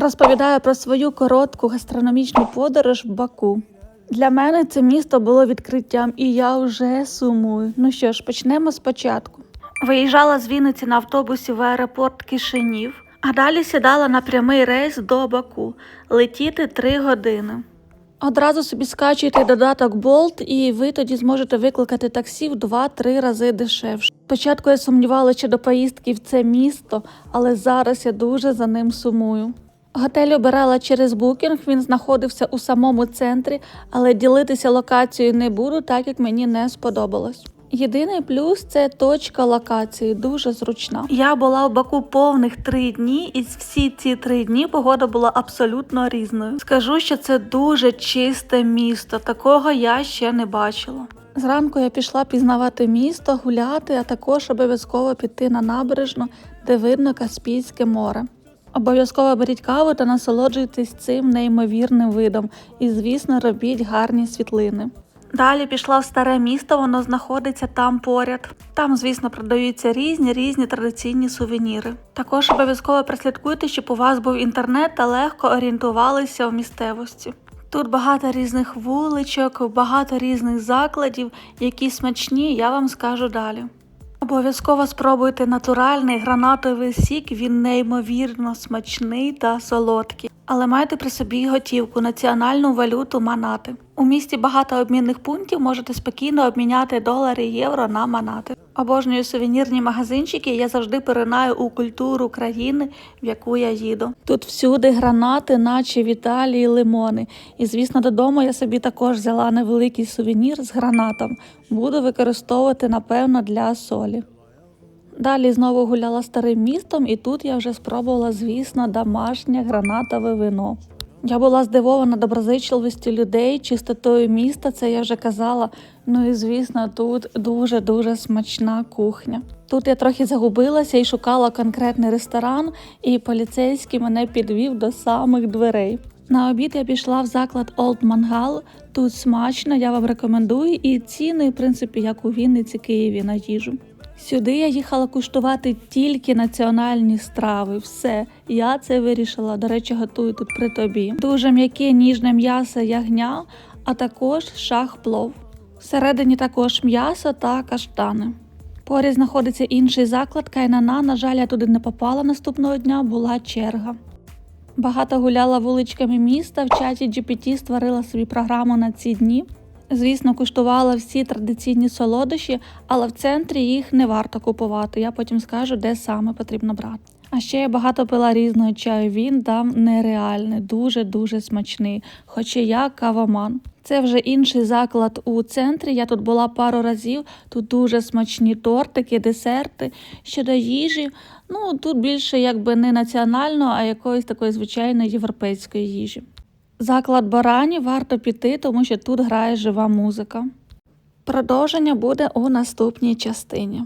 Розповідаю про свою коротку гастрономічну подорож в Баку. Для мене це місто було відкриттям, і я вже сумую. Ну що ж, почнемо спочатку. Виїжджала з Вінниці на автобусі в аеропорт Кишинів, а далі сідала на прямий рейс до Баку. Летіти три години. Одразу собі скачуйте додаток Bolt, і ви тоді зможете викликати таксі в 2-3 рази дешевше. Спочатку я сумнівалася щодо поїздки в це місто, але зараз я дуже за ним сумую. Готель обирала через букінг, він знаходився у самому центрі, але ділитися локацією не буду, так як мені не сподобалось. Єдиний плюс це точка локації, дуже зручна. Я була в Баку повних три дні, і всі ці три дні погода була абсолютно різною. Скажу, що це дуже чисте місто. Такого я ще не бачила. Зранку я пішла пізнавати місто, гуляти, а також обов'язково піти на набережну, де видно Каспійське море. Обов'язково беріть каву та насолоджуйтесь цим неймовірним видом. І, звісно, робіть гарні світлини. Далі пішла в старе місто, воно знаходиться там поряд. Там, звісно, продаються різні різні традиційні сувеніри. Також обов'язково прослідкуйте, щоб у вас був інтернет та легко орієнтувалися в місцевості. Тут багато різних вуличок, багато різних закладів, які смачні, я вам скажу далі. Обов'язково спробуйте натуральний гранатовий сік, він неймовірно смачний та солодкий. Але майте при собі готівку, національну валюту манати. У місті багато обмінних пунктів, можете спокійно обміняти долари і євро на манати. Обожнюю сувенірні магазинчики, я завжди перинаю у культуру країни, в яку я їду. Тут всюди гранати, наче в Італії лимони. І звісно, додому я собі також взяла невеликий сувенір з гранатом. Буду використовувати, напевно, для солі. Далі знову гуляла старим містом, і тут я вже спробувала, звісно, домашнє гранатове вино. Я була здивована доброзичливістю людей, чистотою міста, це я вже казала. Ну і звісно, тут дуже-дуже смачна кухня. Тут я трохи загубилася і шукала конкретний ресторан, і поліцейський мене підвів до самих дверей. На обід я пішла в заклад Old Mangal. Тут смачно, я вам рекомендую, і ціни, в принципі, як у Вінниці, Києві на їжу. Сюди я їхала куштувати тільки національні страви. Все, я це вирішила. До речі, готую тут при тобі. Дуже м'яке ніжне м'ясо ягня, а також шах плов. Всередині також м'ясо та каштани. Поряд знаходиться інший заклад Кайнана. На жаль, я туди не попала наступного дня, була черга. Багато гуляла вуличками міста. В чаті GPT створила собі програму на ці дні. Звісно, куштувала всі традиційні солодощі, але в центрі їх не варто купувати. Я потім скажу, де саме потрібно брати. А ще я багато пила різного чаю. Він там нереальний, дуже-дуже смачний, хоча я кавоман. Це вже інший заклад у центрі. Я тут була пару разів. Тут дуже смачні тортики, десерти. Щодо їжі, ну тут більше якби не національного, а якоїсь такої звичайної європейської їжі. Заклад Барані варто піти, тому що тут грає жива музика. Продовження буде у наступній частині.